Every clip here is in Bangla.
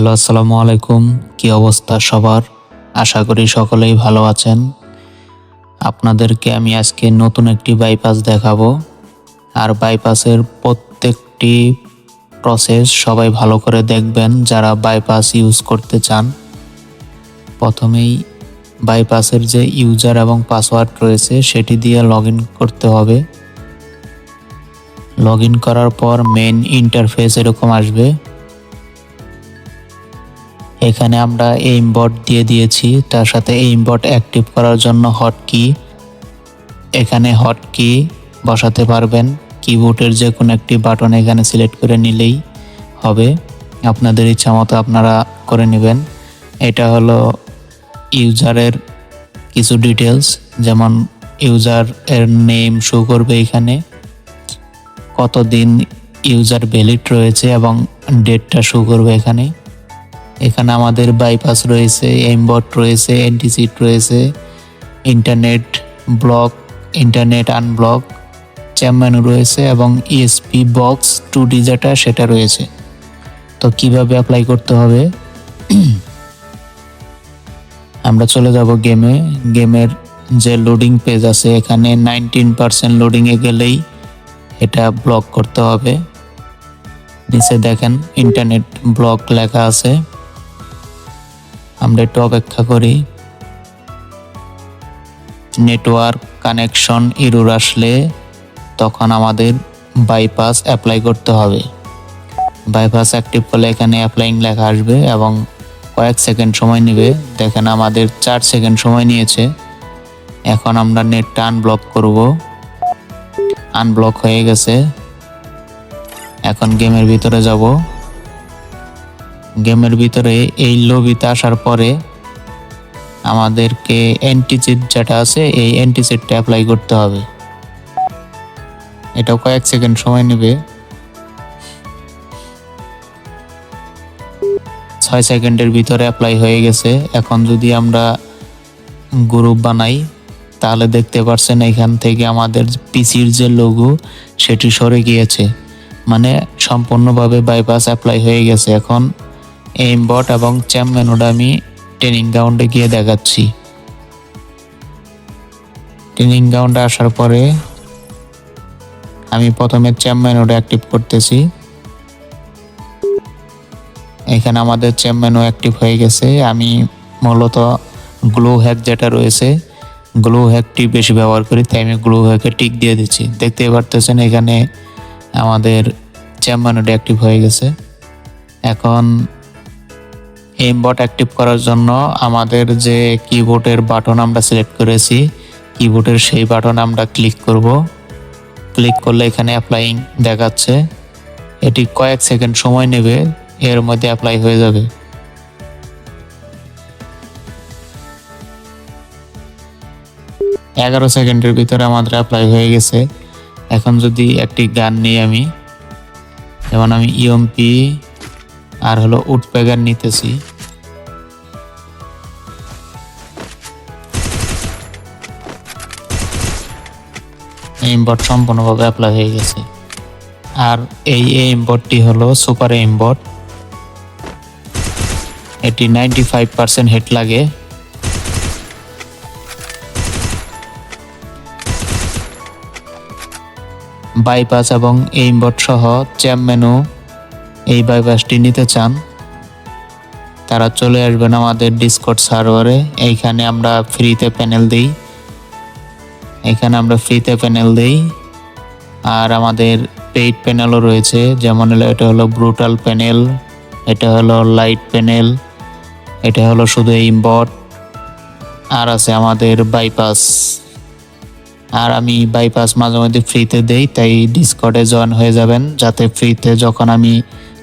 হ্যালো, আসসালামু আলাইকুম। কি অবস্থা সবার? আশা করি সকলেই ভালো আছেন। আপনাদেরকে আমি আজকে নতুন একটি বাইপাস দেখাবো। আর বাইপাসের প্রত্যেকটি প্রসেস সবাই ভালো করে দেখবেন যারা বাইপাস ইউজ করতে চান। প্রথমেই বাইপাসের যে ইউজার এবং পাসওয়ার্ড রয়েছে, সেটি দিয়ে লগ করতে হবে। লগ করার পর মেন ইন্টারফেস এরকম আসবে। এখানে আমরা এইম বট দিয়ে দিয়েছি। তার সাথে এইম বট অ্যাক্টিভ করার জন্য হট কি এখানে হট কি বসাতে পারবেন। কিবোর্ডের যে কোনো একটি বাটন এখানে সিলেক্ট করে নিলেই হবে। আপনাদের ইচ্ছা মতো আপনারা করে নেবেন। এটা হলো ইউজারের কিছু ডিটেলস যেমন ইউজার এর নেম শো করবে এখানে। কতদিন ইউজার ভ্যালিড রয়েছে এবং ডেটটা শো করবে এখানে। এখানে আমাদের বাইপাস রয়েছে এমবট রয়েছে এন্টিসিট রয়েছে ইন্টারনেট ব্লক ইন্টারনেট আনব্লক চ্যাম্পানো রয়েছে এবং ইএসপি বক্স টু ডি যেটা সেটা রয়েছে। তো কীভাবে অ্যাপ্লাই করতে হবে? আমরা চলে যাব গেমে গেমের যে লোডিং পেজ আছে এখানে নাইনটিন পার্সেন্ট লোডিংয়ে গেলেই এটা ব্লক করতে হবে। নিচে দেখেন ইন্টারনেট ব্লক লেখা আছে। আমরা একটু অপেক্ষা করি। নেটওয়ার্ক কানেকশন ইরুর আসলে তখন আমাদের বাইপাস অ্যাপ্লাই করতে হবে। বাইপাস অ্যাক্টিভ করলে এখানে অ্যাপ্লাইং লেখা আসবে এবং কয়েক সেকেন্ড সময় নেবে। দেখেন আমাদের চার সেকেন্ড সময় নিয়েছে। এখন আমরা নেটটা আনব্লক করব। আনব্লক হয়ে গেছে। এখন গেমের ভিতরে যাব। গেমের ভিতরে এই লবিতে আসার পরে আমাদেরকে অ্যান্টিচিড যেটা আছে, এই অ্যান্টিচিডটা অ্যাপ্লাই করতে হবে। এটাও কয়েক সেকেন্ড সময় নেবে। ছয় সেকেন্ডের ভিতরে অ্যাপ্লাই হয়ে গেছে। এখন যদি আমরা গ্রুপ বানাই, তাহলে দেখতে পাচ্ছেন এখান থেকে আমাদের পিসির যে লোগো সেটি সরে গিয়েছে। মানে সম্পূর্ণভাবে বাইপাস অ্যাপ্লাই হয়ে গেছে। এখন এইম বট এবং চ্যাম মেনুটা আমি ট্রেনিং গ্রাউন্ডে গিয়ে দেখাচ্ছি ট্রেনিং গ্রাউন্ডে আসার পরে আমি প্রথমে চ্যাম অ্যাক্টিভ করতেছি এখানে আমাদের চ্যাম অ্যাক্টিভ হয়ে গেছে আমি মূলত গ্লো হ্যাক যেটা রয়েছে গ্লো হ্যাকটি বেশি ব্যবহার করি, তাই আমি গ্লো হ্যাকে টিক দিয়ে দিচ্ছি। দেখতে পারতেছেন এখানে আমাদের চ্যাম অ্যাক্টিভ হয়ে গেছে। এখন এম বট অ্যাক্টিভ করার জন্য আমাদের যে কিবোর্ডের বাটন আমরা সিলেক্ট করেছি কিবোর্ডের সেই বাটন আমরা ক্লিক করব। ক্লিক করলে এখানে অ্যাপ্লাইং দেখাচ্ছে। এটি কয়েক সেকেন্ড সময় নেবে, এর মধ্যে অ্যাপ্লাই হয়ে যাবে। এগারো সেকেন্ডের ভিতরে আমাদের অ্যাপ্লাই হয়ে গেছে। এখন যদি একটি গান নিই আমি, যেমন আমি ইএমপি আর হলো উড প্যাগার নিতেছি। ইম্বট সম্পূর্ণভাবে অ্যাপ্লাই হয়ে গেছে। আর এই ইম্বটটি হলো সুপার ইম্বট এটি নাইনটি ফাইভ পার্সেন্ট হেড লাগে। বাইপাস এবং এইমবট সহ চ্যাম মেনু এই বাইপাসটি নিতে চান, তারা চলে আসবেন আমাদের ডিসকট সার্ভারে এইখানে আমরা ফ্রিতে প্যানেল দিই। এখানে আমরা ফ্রিতে প্যানেল দিই। আর আমাদের পেইড প্যানেলও রয়েছে, যেমন এটা হলো ব্রুটাল প্যানেল এটা হলো লাইট প্যানেল এটা হলো শুধু ইম্বট আর আছে আমাদের বাইপাস আর আমি বাইপাস মাঝে মধ্যে ফ্রিতে দেই, তাই ডিসকর্ডে জয়েন হয়ে যাবেন, যাতে ফ্রিতে যখন আমি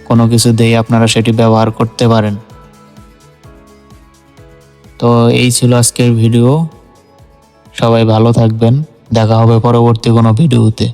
কোনো কিছু দেই, আপনারা সেটি ব্যবহার করতে পারেন। তো এই ছিল আজকের ভিডিও সবাই ভালো থাকবেন। দেখা হবে পরবর্তী কোনো ভিডিওতে।